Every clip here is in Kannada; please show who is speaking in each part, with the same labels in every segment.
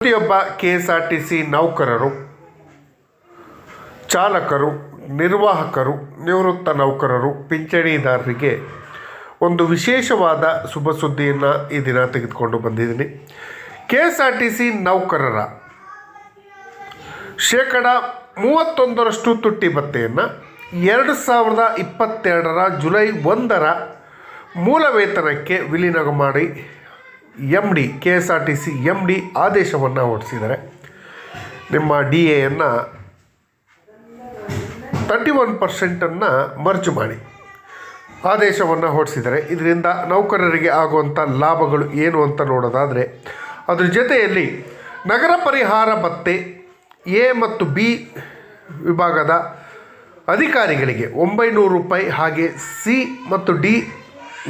Speaker 1: ಪ್ರತಿಯೊಬ್ಬ K S R T C ನೌಕರರು, ಚಾಲಕರು, ನಿರ್ವಾಹಕರು, ನಿವೃತ್ತ ನೌಕರರು, ಪಿಂಚಣಿದಾರರಿಗೆ ಒಂದು ವಿಶೇಷವಾದ ಶುಭ ಸುದ್ದಿಯನ್ನು ಈ ದಿನ ತೆಗೆದುಕೊಂಡು ಬಂದಿದ್ದೀನಿ. K S R T C ನೌಕರರ ಶೇಕಡ ಮೂವತ್ತೊಂದರಷ್ಟು ತುಟ್ಟಿ ಭತ್ತೆಯನ್ನು ಎರಡು ಸಾವಿರದ ಇಪ್ಪತ್ತೆರಡರ ಜುಲೈ ಒಂದರ ಮೂಲ ವೇತನಕ್ಕೆ ವಿಲೀನ ಮಾಡಿ M D K S R T C M D ಆದೇಶವನ್ನು ಹೊರಡಿಸಿದ್ದಾರೆ. ನಿಮ್ಮ ಡಿ ಎಯನ್ನು ತರ್ಟಿ ಒನ್ ಪರ್ಸೆಂಟನ್ನು ಮರ್ಜು ಮಾಡಿ ಆದೇಶವನ್ನು ಹೊರಡಿಸಿದ್ದಾರೆ. ಇದರಿಂದ ನೌಕರರಿಗೆ ಆಗುವಂಥ ಲಾಭಗಳು ಏನು ಅಂತ ನೋಡೋದಾದರೆ, ಅದ್ರ ಜೊತೆಯಲ್ಲಿ ನಗರ ಪರಿಹಾರ ಭತ್ತೆ ಎ ಮತ್ತು ಬಿ ವಿಭಾಗದ ಅಧಿಕಾರಿಗಳಿಗೆ ಒಂಬೈನೂರು ರೂಪಾಯಿ ಹಾಗೆ ಸಿ ಮತ್ತು ಡಿ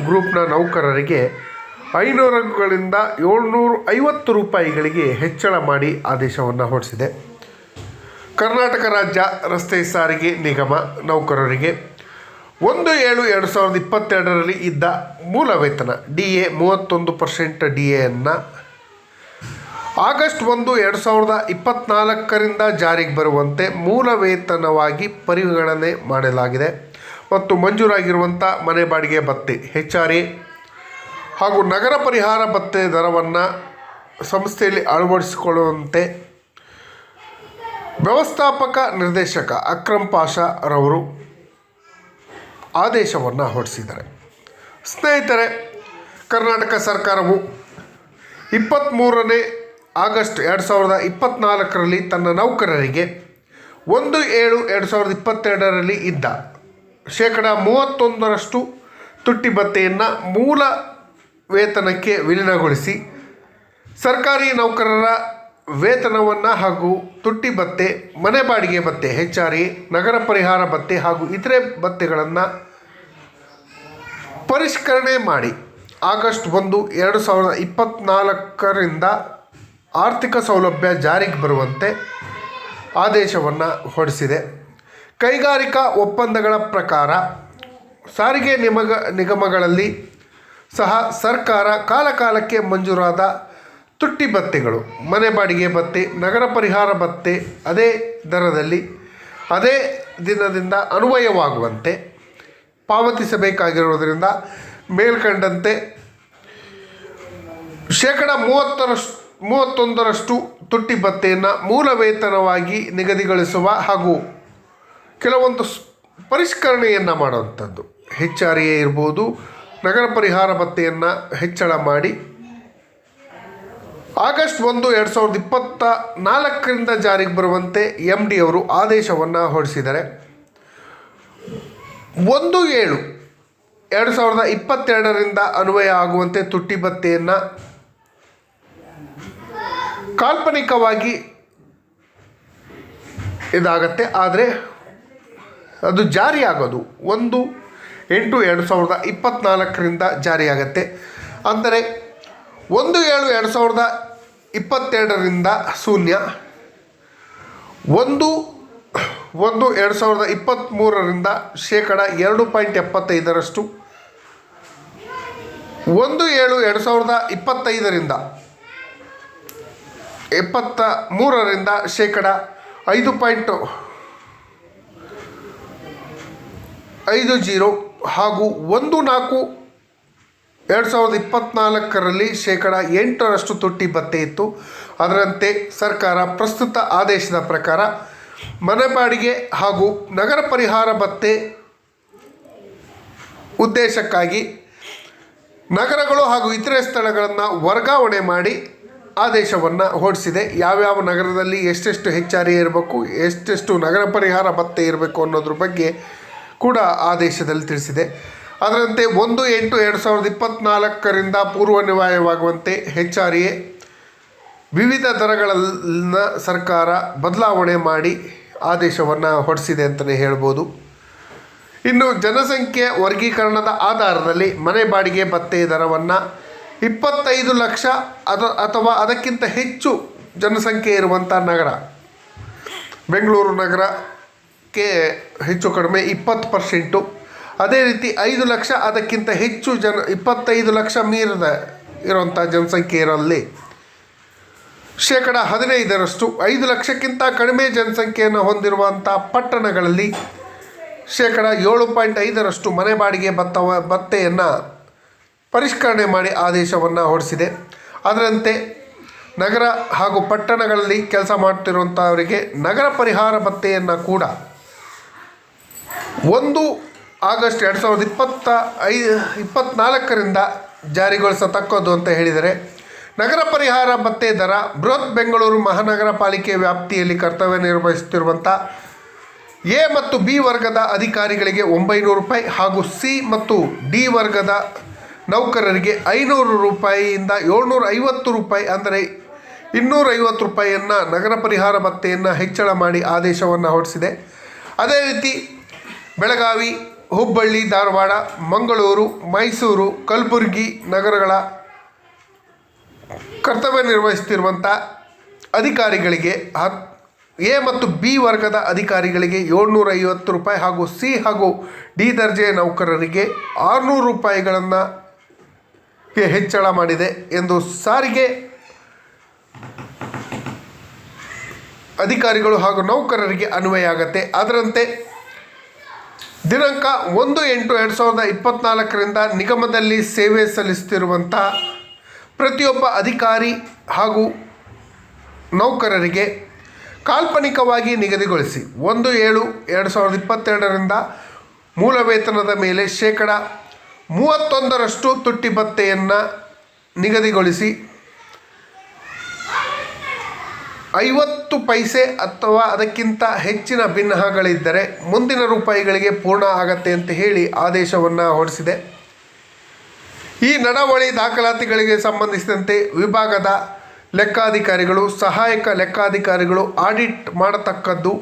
Speaker 1: ಗ್ರೂಪ್ನ ನೌಕರರಿಗೆ ಐನೂರುಗಳಿಂದ ಏಳ್ನೂರು ಐವತ್ತು ರೂಪಾಯಿಗಳಿಗೆ ಹೆಚ್ಚಳ ಮಾಡಿ ಆದೇಶವನ್ನು ಹೊರಡಿಸಿದೆ. ಕರ್ನಾಟಕ ರಾಜ್ಯ ರಸ್ತೆ ಸಾರಿಗೆ ನಿಗಮ ನೌಕರರಿಗೆ ಒಂದು ಏಳು ಎರಡು ಸಾವಿರದ ಇಪ್ಪತ್ತೆರಡರಲ್ಲಿ ಇದ್ದ ಮೂಲ ವೇತನ ಡಿ ಎ ಮೂವತ್ತೊಂದು ಪರ್ಸೆಂಟ್ ಡಿ ಎಯನ್ನು ಆಗಸ್ಟ್ ಒಂದು ಎರಡು ಸಾವಿರದ ಇಪ್ಪತ್ತ್ನಾಲ್ಕರಿಂದ ಜಾರಿಗೆ ಬರುವಂತೆ ಮೂಲ ವೇತನವಾಗಿ ಪರಿಗಣನೆ ಮಾಡಲಾಗಿದೆ. ಮತ್ತು ಮಂಜೂರಾಗಿರುವಂಥ ಮನೆ ಬಾಡಿಗೆ ಭತ್ಯೆ ಹೆಚ್ ಆರ್ ಎ ಹಾಗೂ ನಗರ ಪರಿಹಾರ ಭತ್ತೆ ದರವನ್ನು ಸಂಸ್ಥೆಯಲ್ಲಿ ಅಳವಡಿಸಿಕೊಳ್ಳುವಂತೆ ವ್ಯವಸ್ಥಾಪಕ ನಿರ್ದೇಶಕ ಅಕ್ರಮ್ ಪಾಷರವರು ಆದೇಶವನ್ನು ಹೊರಡಿಸಿದ್ದಾರೆ. ಸ್ನೇಹಿತರೆ, ಕರ್ನಾಟಕ ಸರ್ಕಾರವು ಇಪ್ಪತ್ತ್ಮೂರನೇ ಆಗಸ್ಟ್ ಎರಡು ಸಾವಿರದ ಇಪ್ಪತ್ತ್ನಾಲ್ಕರಲ್ಲಿ ತನ್ನ ನೌಕರರಿಗೆ ಒಂದು ಏಳು ಎರಡು ಸಾವಿರದ ಇಪ್ಪತ್ತೆರಡರಲ್ಲಿ ಇದ್ದ ಶೇಕಡ ಮೂವತ್ತೊಂದರಷ್ಟು ತುಟ್ಟಿ ಭತ್ತೆಯನ್ನು ಮೂಲ ವೇತನಕ್ಕೆ ವಿಲೀನಗೊಳಿಸಿ ಸರ್ಕಾರಿ ನೌಕರರ ವೇತನವನ್ನು ಹಾಗೂ ತುಟ್ಟಿ ಭತ್ತೆ ಮನೆ ಬಾಡಿಗೆ ಭತ್ತೆ ಹೆಚ್ಚಾರಿ, ನಗರ ಪರಿಹಾರ ಭತ್ತೆ ಹಾಗೂ ಇತರೆ ಭತ್ತೆಗಳನ್ನು ಪರಿಷ್ಕರಣೆ ಮಾಡಿ. ಆಗಸ್ಟ್ ಒಂದು, ಎರಡು ಸಾವಿರದ ಇಪ್ಪತ್ತ್ನಾಲ್ಕರಿಂದ ಆರ್ಥಿಕ ಸೌಲಭ್ಯ ಜಾರಿಗೆ ಬರುವಂತೆ ಆದೇಶವನ್ನು ಹೊರಡಿಸಿದೆ. ಕೈಗಾರಿಕಾ ಒಪ್ಪಂದಗಳ ಪ್ರಕಾರ ಸಾರಿಗೆ ನಿಮಗ, ನಿಗಮಗಳಲ್ಲಿ ಸಹ ಸರ್ಕಾರ ಕಾಲಕಾಲಕ್ಕೆ ಮಂಜೂರಾದ ತುಟ್ಟಿ ಭತ್ತೆಗಳು ಮನೆ ಬಾಡಿಗೆ ಭತ್ತೆ ನಗರ ಪರಿಹಾರ ಭತ್ತೆ ಅದೇ ದರದಲ್ಲಿ, ಅದೇ ದಿನದಿಂದ ಅನ್ವಯವಾಗುವಂತೆ ಪಾವತಿಸಬೇಕಾಗಿರುವುದರಿಂದ ಮೇಲ್ಕಂಡಂತೆ ಶೇಕಡ ಮೂವತ್ತರಷ್ಟು, ಮೂವತ್ತೊಂದರಷ್ಟು ತುಟ್ಟಿ ಭತ್ತೆಯನ್ನು ಮೂಲ ವೇತನವಾಗಿ ನಿಗದಿಗೊಳಿಸುವ ಹಾಗೂ ಕೆಲವೊಂದು ಪರಿಷ್ಕರಣೆಯನ್ನು ಮಾಡುವಂಥದ್ದು. ಹೆಚ್ಚಾರಿಯೇ ಇರ್ಬೋದು ನಗರ ಪರಿಹಾರ ಭತ್ತೆಯನ್ನು ಹೆಚ್ಚಳ ಮಾಡಿ ಆಗಸ್ಟ್ ಒಂದು ಎರಡು ಸಾವಿರದ ಇಪ್ಪತ್ತ ನಾಲ್ಕರಿಂದ ಜಾರಿಗೆ ಬರುವಂತೆ ಎಂ ಡಿ ಅವರು ಆದೇಶವನ್ನು ಹೊರಡಿಸಿದ್ದಾರೆ. ಒಂದು ಏಳು ಎರಡು ಸಾವಿರದ ಇಪ್ಪತ್ತೆರಡರಿಂದ ಅನ್ವಯ ಆಗುವಂತೆ ತುಟ್ಟಿ ಭತ್ತೆಯನ್ನು ಕಾಲ್ಪನಿಕವಾಗಿ ಇದಾಗತ್ತೆ, ಆದರೆ ಅದು ಜಾರಿಯಾಗೋದು. ಒಂದು ಎಂಟು ಎರಡು ಸಾವಿರದ ಇಪ್ಪತ್ತ್ನಾಲ್ಕರಿಂದ ಜಾರಿಯಾಗತ್ತೆ. ಅಂದರೆ ಒಂದು ಏಳು ಎರಡು ಸಾವಿರದ ಇಪ್ಪತ್ತೆರಡರಿಂದ ಶೂನ್ಯ, ಒಂದು ಒಂದು ಎರಡು ಸಾವಿರದ ಇಪ್ಪತ್ತ್ಮೂರರಿಂದ ಶೇಕಡ ಎರಡು ಪಾಯಿಂಟ್ ಎಪ್ಪತ್ತೈದರಷ್ಟು, ಒಂದು ಏಳು ಎರಡು ಸಾವಿರದ ಇಪ್ಪತ್ತೈದರಿಂದ ಎಪ್ಪತ್ತ ಮೂರರಿಂದ ಶೇಕಡ ಐದು ಪಾಯಿಂಟ್ ಐದು ಜೀರೋ ಹಾಗೂ ಒಂದು ನಾಲ್ಕು ಎರಡು ಸಾವಿರದ ಇಪ್ಪತ್ತ್ನಾಲ್ಕರಲ್ಲಿ ಶೇಕಡ ಎಂಟರಷ್ಟು ತುಟ್ಟಿ ಭತ್ತೆ ಇತ್ತು. ಅದರಂತೆ ಸರ್ಕಾರ ಪ್ರಸ್ತುತ ಆದೇಶದ ಪ್ರಕಾರ ಮನೆ ಬಾಡಿಗೆ ಹಾಗೂ ನಗರ ಪರಿಹಾರ ಭತ್ತೆ ಉದ್ದೇಶಕ್ಕಾಗಿ ನಗರಗಳು ಹಾಗೂ ಇತರೆ ಸ್ಥಳಗಳನ್ನು ವರ್ಗಾವಣೆ ಮಾಡಿ ಆದೇಶವನ್ನು ಹೊರಡಿಸಿದೆ. ಯಾವ್ಯಾವ ನಗರದಲ್ಲಿ ಎಷ್ಟೆಷ್ಟು ಹೆಚ್ಚಾರಿ ಇರಬೇಕು, ಎಷ್ಟೆಷ್ಟು ನಗರ ಪರಿಹಾರ ಭತ್ತೆ ಇರಬೇಕು ಅನ್ನೋದ್ರ ಬಗ್ಗೆ ಕೂಡ ಆದೇಶದಲ್ಲಿ ತಿಳಿಸಿದೆ. ಅದರಂತೆ ಒಂದು ಎಂಟು ಎರಡು ಸಾವಿರದ ಇಪ್ಪತ್ತ್ನಾಲ್ಕರಿಂದ ಪೂರ್ವನಿವಾಯವಾಗುವಂತೆ ಹೆಚ್ ಆರ್ ಎ ವಿವಿಧ ದರಗಳನ್ನು ಸರ್ಕಾರ ಬದಲಾವಣೆ ಮಾಡಿ ಆದೇಶವನ್ನು ಹೊರಡಿಸಿದೆ ಅಂತಲೇ ಹೇಳ್ಬೋದು. ಇನ್ನು ಜನಸಂಖ್ಯೆ ವರ್ಗೀಕರಣದ ಆಧಾರದಲ್ಲಿ ಮನೆ ಬಾಡಿಗೆ ಭತ್ತೆ ದರವನ್ನು ಇಪ್ಪತ್ತೈದು ಲಕ್ಷ ಅದ ಅಥವಾ ಅದಕ್ಕಿಂತ ಹೆಚ್ಚು ಜನಸಂಖ್ಯೆ ಇರುವಂಥ ನಗರ. ಬೆಂಗಳೂರು ನಗರಕ್ಕೆ ಹೆಚ್ಚು ಕಡಿಮೆ ಇಪ್ಪತ್ತು ಪರ್ಸೆಂಟು. ಅದೇ ರೀತಿ ಐದು ಲಕ್ಷ ಅದಕ್ಕಿಂತ ಹೆಚ್ಚು ಜನ, ಇಪ್ಪತ್ತೈದು ಲಕ್ಷ ಮೀರಿದ ಇರುವಂಥ ಜನಸಂಖ್ಯೆಯರಲ್ಲಿ ಶೇಕಡ ಹದಿನೈದರಷ್ಟು ಐದು ಲಕ್ಷಕ್ಕಿಂತ ಕಡಿಮೆ ಜನಸಂಖ್ಯೆಯನ್ನು ಹೊಂದಿರುವಂಥ ಪಟ್ಟಣಗಳಲ್ಲಿ ಶೇಕಡ ಏಳು ಪಾಯಿಂಟ್ ಐದರಷ್ಟು ಮನೆ ಬಾಡಿಗೆ ಭತ್ತವ ಭತ್ತೆಯನ್ನು ಪರಿಷ್ಕರಣೆ ಮಾಡಿ ಆದೇಶವನ್ನು ಹೊರಡಿಸಿದೆ. ಅದರಂತೆ ನಗರ ಹಾಗೂ ಪಟ್ಟಣಗಳಲ್ಲಿ ಕೆಲಸ ಮಾಡ್ತಿರುವಂಥವರಿಗೆ ನಗರ ಪರಿಹಾರ ಭತ್ತೆಯನ್ನು ಕೂಡ ಒಂದು ಆಗಸ್ಟ್ ಎರಡು ಸಾವಿರದ ಇಪ್ಪತ್ತ ಐ ಇಪ್ಪತ್ತ್ನಾಲ್ಕರಿಂದ ಜಾರಿಗೊಳಿಸತಕ್ಕದ್ದು ಅಂತ ಹೇಳಿದರೆ, ನಗರ ಪರಿಹಾರ ಭತ್ತೆ ದರ, ಬೃಹತ್ ಬೆಂಗಳೂರು ಮಹಾನಗರ ಪಾಲಿಕೆ ವ್ಯಾಪ್ತಿಯಲ್ಲಿ ಕರ್ತವ್ಯ ನಿರ್ವಹಿಸುತ್ತಿರುವಂಥ ಎ ಮತ್ತು ಬಿ ವರ್ಗದ ಅಧಿಕಾರಿಗಳಿಗೆ ಒಂಬೈನೂರು ರೂಪಾಯಿ ಹಾಗೂ ಸಿ ಮತ್ತು ಡಿ ವರ್ಗದ ನೌಕರರಿಗೆ ಐನೂರು ರೂಪಾಯಿಯಿಂದ ಏಳ್ನೂರ ಐವತ್ತು ರೂಪಾಯಿ ಅಂದರೆ ಇನ್ನೂರೈವತ್ತು ರೂಪಾಯಿಯನ್ನು ನಗರ ಪರಿಹಾರ ಭತ್ತೆಯನ್ನು ಹೆಚ್ಚಳ ಮಾಡಿ ಆದೇಶವನ್ನು ಹೊರಡಿಸಿದೆ. ಅದೇ ರೀತಿ ಬೆಳಗಾವಿ, ಹುಬ್ಬಳ್ಳಿ, ಧಾರವಾಡ, ಮಂಗಳೂರು, ಮೈಸೂರು, ಕಲಬುರ್ಗಿ ನಗರಗಳ ಕರ್ತವ್ಯ ನಿರ್ವಹಿಸುತ್ತಿರುವಂಥ ಅಧಿಕಾರಿಗಳಿಗೆ ಎ ಮತ್ತು ಬಿ ವರ್ಗದ ಅಧಿಕಾರಿಗಳಿಗೆ ಏಳ್ನೂರ ಐವತ್ತು ರೂಪಾಯಿ ಹಾಗೂ ಸಿ ಹಾಗೂ ಡಿ ದರ್ಜೆಯ ನೌಕರರಿಗೆ ಆರುನೂರು ರೂಪಾಯಿಗಳನ್ನು ಹೆಚ್ಚಳ ಮಾಡಿದೆ ಎಂದು ಸಾರಿಗೆ ಅಧಿಕಾರಿಗಳು ಹಾಗೂ ನೌಕರರಿಗೆ ಅನ್ವಯ ಆಗತ್ತೆ. ಅದರಂತೆ ದಿನಾಂಕ ಒಂದು ಎಂಟು ಎರಡು ಸಾವಿರದ ಇಪ್ಪತ್ತ್ನಾಲ್ಕರಿಂದ ನಿಗಮದಲ್ಲಿ ಸೇವೆ ಸಲ್ಲಿಸುತ್ತಿರುವಂಥ ಪ್ರತಿಯೊಬ್ಬ ಅಧಿಕಾರಿ ಹಾಗೂ ನೌಕರರಿಗೆ ಕಾಲ್ಪನಿಕವಾಗಿ ನಿಗದಿಗೊಳಿಸಿ ಒಂದು ಏಳು ಎರಡು ಸಾವಿರದ ಇಪ್ಪತ್ತೆರಡರಿಂದ ಮೂಲ ವೇತನದ ಮೇಲೆ ಶೇಕಡ ಮೂವತ್ತೊಂದರಷ್ಟು ತುಟ್ಟಿ ಭತ್ತೆಯನ್ನು ನಿಗದಿಗೊಳಿಸಿ ಐವತ್ತು ಪೈಸೆ ಅಥವಾ ಅದಕ್ಕಿಂತ ಹೆಚ್ಚಿನ ಭಿನ್ನಹಗಳಿದ್ದರೆ ಮುಂದಿನ ರೂಪಾಯಿಗಳಿಗೆ ಪೂರ್ಣ ಆಗತ್ತೆ ಅಂತ ಹೇಳಿ ಆದೇಶವನ್ನು ಹೊರಡಿಸಿದೆ. ಈ ನಡವಳಿ ದಾಖಲಾತಿಗಳಿಗೆ ಸಂಬಂಧಿಸಿದಂತೆ ವಿಭಾಗದ ಲೆಕ್ಕಾಧಿಕಾರಿಗಳು, ಸಹಾಯಕ ಲೆಕ್ಕಾಧಿಕಾರಿಗಳು ಆಡಿಟ್ ಮಾಡತಕ್ಕದ್ದು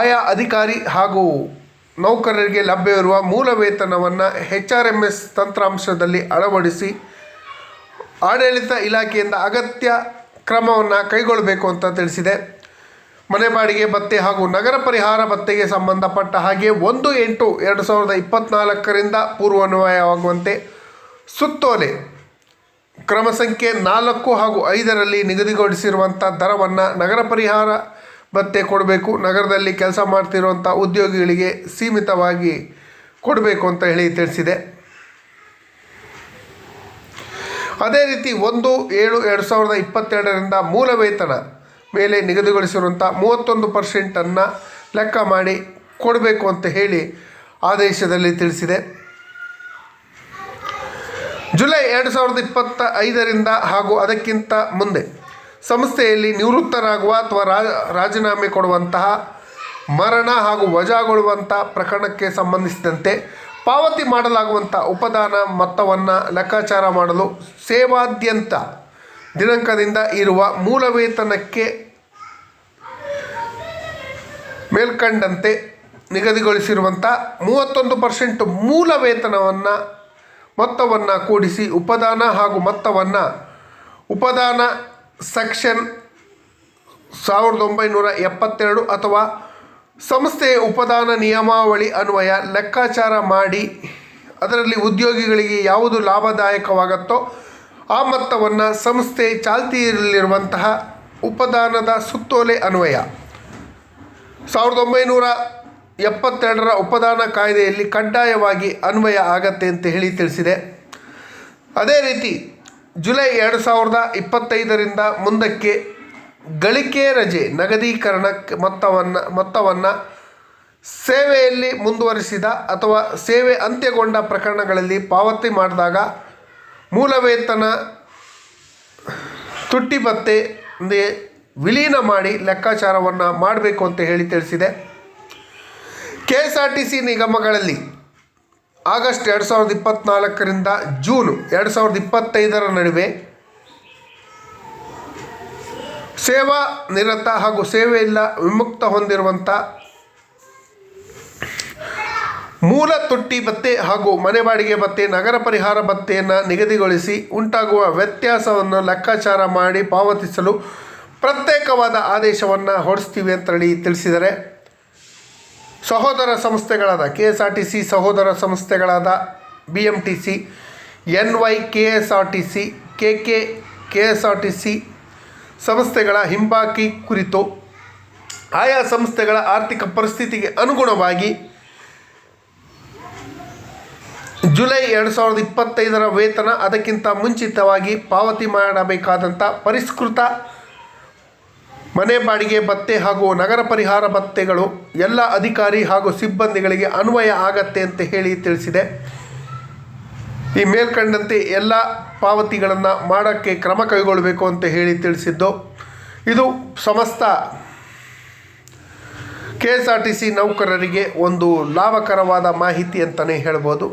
Speaker 1: ಆಯಾ ಅಧಿಕಾರಿ ಹಾಗೂ ನೌಕರರಿಗೆ ಲಭ್ಯವಿರುವ ಮೂಲ ವೇತನವನ್ನು ಎಚ್ ಆರ್ ಎಂ ಎಸ್ ತಂತ್ರಾಂಶದಲ್ಲಿ ಅಳವಡಿಸಿ ಆಡಳಿತ ಇಲಾಖೆಯಿಂದ ಅಗತ್ಯ ಕ್ರಮವನ್ನು ಕೈಗೊಳ್ಳಬೇಕು ಅಂತ ತಿಳಿಸಿದೆ. ಮನೆ ಬಾಡಿಗೆ ಭತ್ತೆ ಹಾಗೂ ನಗರ ಪರಿಹಾರ ಭತ್ತೆಗೆ ಸಂಬಂಧಪಟ್ಟ ಹಾಗೆ ಒಂದು ಎಂಟು ಎರಡು ಸಾವಿರದ ಇಪ್ಪತ್ತ್ನಾಲ್ಕರಿಂದ ಪೂರ್ವಾನ್ವಯವಾಗುವಂತೆ ಸುತ್ತೋಲೆ ಕ್ರಮ ಸಂಖ್ಯೆ ನಾಲ್ಕು ಹಾಗೂ ಐದರಲ್ಲಿ ನಿಗದಿಗೊಳಿಸಿರುವಂಥ ದರವನ್ನು ನಗರ ಪರಿಹಾರ ಭತ್ತೆ ಕೊಡಬೇಕು. ನಗರದಲ್ಲಿ ಕೆಲಸ ಮಾಡ್ತಿರುವಂಥ ಉದ್ಯೋಗಿಗಳಿಗೆ ಸೀಮಿತವಾಗಿ ಕೊಡಬೇಕು ಅಂತ ಹೇಳಿ ತಿಳಿಸಿದೆ. ಅದೇ ರೀತಿ ಒಂದು ಏಳು ಎರಡು ಸಾವಿರದ ಇಪ್ಪತ್ತೆರಡರಿಂದ ಮೂಲ ವೇತನ ಮೇಲೆ ನಿಗದಿಗೊಳಿಸಿರುವಂಥ ಮೂವತ್ತೊಂದು ಪರ್ಸೆಂಟನ್ನು ಲೆಕ್ಕ ಮಾಡಿ ಕೊಡಬೇಕು ಅಂತ ಹೇಳಿ ಆದೇಶದಲ್ಲಿ ತಿಳಿಸಿದೆ. ಜುಲೈ ಎರಡು ಸಾವಿರದ ಇಪ್ಪತ್ತ ಐದರಿಂದ ಹಾಗೂ ಅದಕ್ಕಿಂತ ಮುಂದೆ ಸಂಸ್ಥೆಯಲ್ಲಿ ನಿವೃತ್ತರಾಗುವ ಅಥವಾ ರಾಜೀನಾಮೆ ಕೊಡುವಂತಹ ಮರಣ ಹಾಗೂ ವಜಾಗೊಳ್ಳುವಂಥ ಪ್ರಕರಣಕ್ಕೆ ಸಂಬಂಧಿಸಿದಂತೆ ಪಾವತಿ ಮಾಡಲಾಗುವಂಥ ಉಪದಾನ, ಮೊತ್ತವನ್ನು ಲೆಕ್ಕಾಚಾರ ಮಾಡಲು ಸೇವಾದ್ಯಂತ ದಿನಾಂಕದಿಂದ ಇರುವ ಮೂಲ ವೇತನಕ್ಕೆ ಮೇಲ್ಕಂಡಂತೆ ನಿಗದಿಗೊಳಿಸಿರುವಂಥ ಮೂವತ್ತೊಂದು ಪರ್ಸೆಂಟ್ ಮೂಲ ವೇತನವನ್ನು, ಮೊತ್ತವನ್ನು ಕೂಡಿಸಿ ಉಪದಾನ ಹಾಗೂ ಮೊತ್ತವನ್ನು ಉಪದಾನ ಸೆಕ್ಷನ್ ಸಾವಿರದ ಒಂಬೈನೂರ ಎಪ್ಪತ್ತೆರಡು ಅಥವಾ ಸಂಸ್ಥೆಯ ಉಪದಾನ ನಿಯಮಾವಳಿ ಅನ್ವಯ ಲೆಕ್ಕಾಚಾರ ಮಾಡಿ ಅದರಲ್ಲಿ ಉದ್ಯೋಗಿಗಳಿಗೆ ಯಾವುದು ಲಾಭದಾಯಕವಾಗುತ್ತೋ ಆ ಮೊತ್ತವನ್ನು ಸಂಸ್ಥೆ ಚಾಲ್ತಿಯಲ್ಲಿರುವಂತಹ ಉಪದಾನದ ಸುತ್ತೋಲೆ ಅನ್ವಯ. ಸಾವಿರದ ಒಂಬೈನೂರ ಎಪ್ಪತ್ತೆರಡರ ಉಪದಾನ ಕಾಯ್ದೆಯಲ್ಲಿ ಕಡ್ಡಾಯವಾಗಿ ಅನ್ವಯ ಆಗತ್ತೆ ಅಂತ ಹೇಳಿ ತಿಳಿಸಿದೆ. ಅದೇ ರೀತಿ ಜುಲೈ ಎರಡು ಸಾವಿರದ ಇಪ್ಪತ್ತೈದರಿಂದ ಮುಂದಕ್ಕೆ ಗಳಿಕೆ ರಜೆ, ನಗದೀಕರಣ ಮೊತ್ತವನ್ನು ಮೊತ್ತವನ್ನು ಸೇವೆಯಲ್ಲಿ ಮುಂದುವರಿಸಿದ ಅಥವಾ ಸೇವೆ ಅಂತ್ಯಗೊಂಡ ಪ್ರಕರಣಗಳಲ್ಲಿ ಪಾವತಿ ಮಾಡಿದಾಗ ಮೂಲ ವೇತನ ತುಟ್ಟಿ ಭತ್ತೆ ವಿಲೀನ ಮಾಡಿ ಲೆಕ್ಕಾಚಾರವನ್ನು ಮಾಡಬೇಕು ಅಂತ ಹೇಳಿ ತಿಳಿಸಿದೆ. K S R T C ನಿಗಮಗಳಲ್ಲಿ August ಎರಡು ಸಾವಿರದ ಇಪ್ಪತ್ತ್ನಾಲ್ಕರಿಂದ ಜೂನ್ ಎರಡು ಸಾವಿರದ ಇಪ್ಪತ್ತೈದರ ನಡುವೆ ಸೇವಾ ನಿರತ ಹಾಗೂ ಸೇವೆಯಿಂದ ವಿಮುಕ್ತ ಹೊಂದಿರುವಂಥ ಮೂಲ ತೊಟ್ಟಿ ಭತ್ತೆ ಹಾಗೂ ಮನೆ ಬಾಡಿಗೆ ಭತ್ತೆ ನಗರ ಪರಿಹಾರ ಭತ್ತೆಯನ್ನು ನಿಗದಿಗೊಳಿಸಿ ಉಂಟಾಗುವ ವ್ಯತ್ಯಾಸವನ್ನು ಲೆಕ್ಕಾಚಾರ ಮಾಡಿ ಪಾವತಿಸಲು ಪ್ರತ್ಯೇಕವಾದ ಆದೇಶವನ್ನು ಹೊರಡಿಸ್ತೀವಿ ಅಂತೇಳಿ ತಿಳಿಸಿದರೆ, ಸಹೋದರ ಸಂಸ್ಥೆಗಳಾದ K S R T C, ಸಹೋದರ ಸಂಸ್ಥೆಗಳಾದ B M T C, N Y K S R T C, K K K S R T C ಸಂಸ್ಥೆಗಳ ಹಿಂಬಾಕಿ ಕುರಿತು ಆಯಾ ಸಂಸ್ಥೆಗಳ ಆರ್ಥಿಕ ಪರಿಸ್ಥಿತಿಗೆ ಅನುಗುಣವಾಗಿ ಜುಲೈ ಎರಡು ಸಾವಿರದ ಇಪ್ಪತ್ತೈದರ ವೇತನ ಅದಕ್ಕಿಂತ ಮುಂಚಿತವಾಗಿ ಪಾವತಿ ಮಾಡಬೇಕಾದಂಥ ಪರಿಷ್ಕೃತ ಮನೆ ಬಾಡಿಗೆ ಭತ್ತೆ ಹಾಗೂ ನಗರ ಪರಿಹಾರ ಭತ್ತೆಗಳು ಎಲ್ಲ ಅಧಿಕಾರಿ ಹಾಗೂ ಸಿಬ್ಬಂದಿಗಳಿಗೆ ಅನ್ವಯ ಆಗತ್ತೆ ಅಂತ ಹೇಳಿ ತಿಳಿಸಿದೆ. ಈ ಮೇಲ್ಕಂಡಂತೆ ಎಲ್ಲ ಪಾವತಿಗಳನ್ನು ಮಾಡೋಕ್ಕೆ ಕ್ರಮ ಕೈಗೊಳ್ಳಬೇಕು ಅಂತ ಹೇಳಿ ತಿಳಿಸಿದ್ದು. ಇದು ಸಮಸ್ತ K S R T C ನೌಕರರಿಗೆ ಒಂದು ಲಾಭಕರವಾದ ಮಾಹಿತಿ ಅಂತಲೇ ಹೇಳ್ಬೋದು.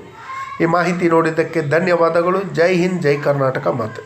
Speaker 1: ಈ ಮಾಹಿತಿ ನೋಡಿದ್ದಕ್ಕೆ ಧನ್ಯವಾದಗಳು. ಜೈ ಹಿಂದ್, ಜೈ ಕರ್ನಾಟಕ ಮಾತು.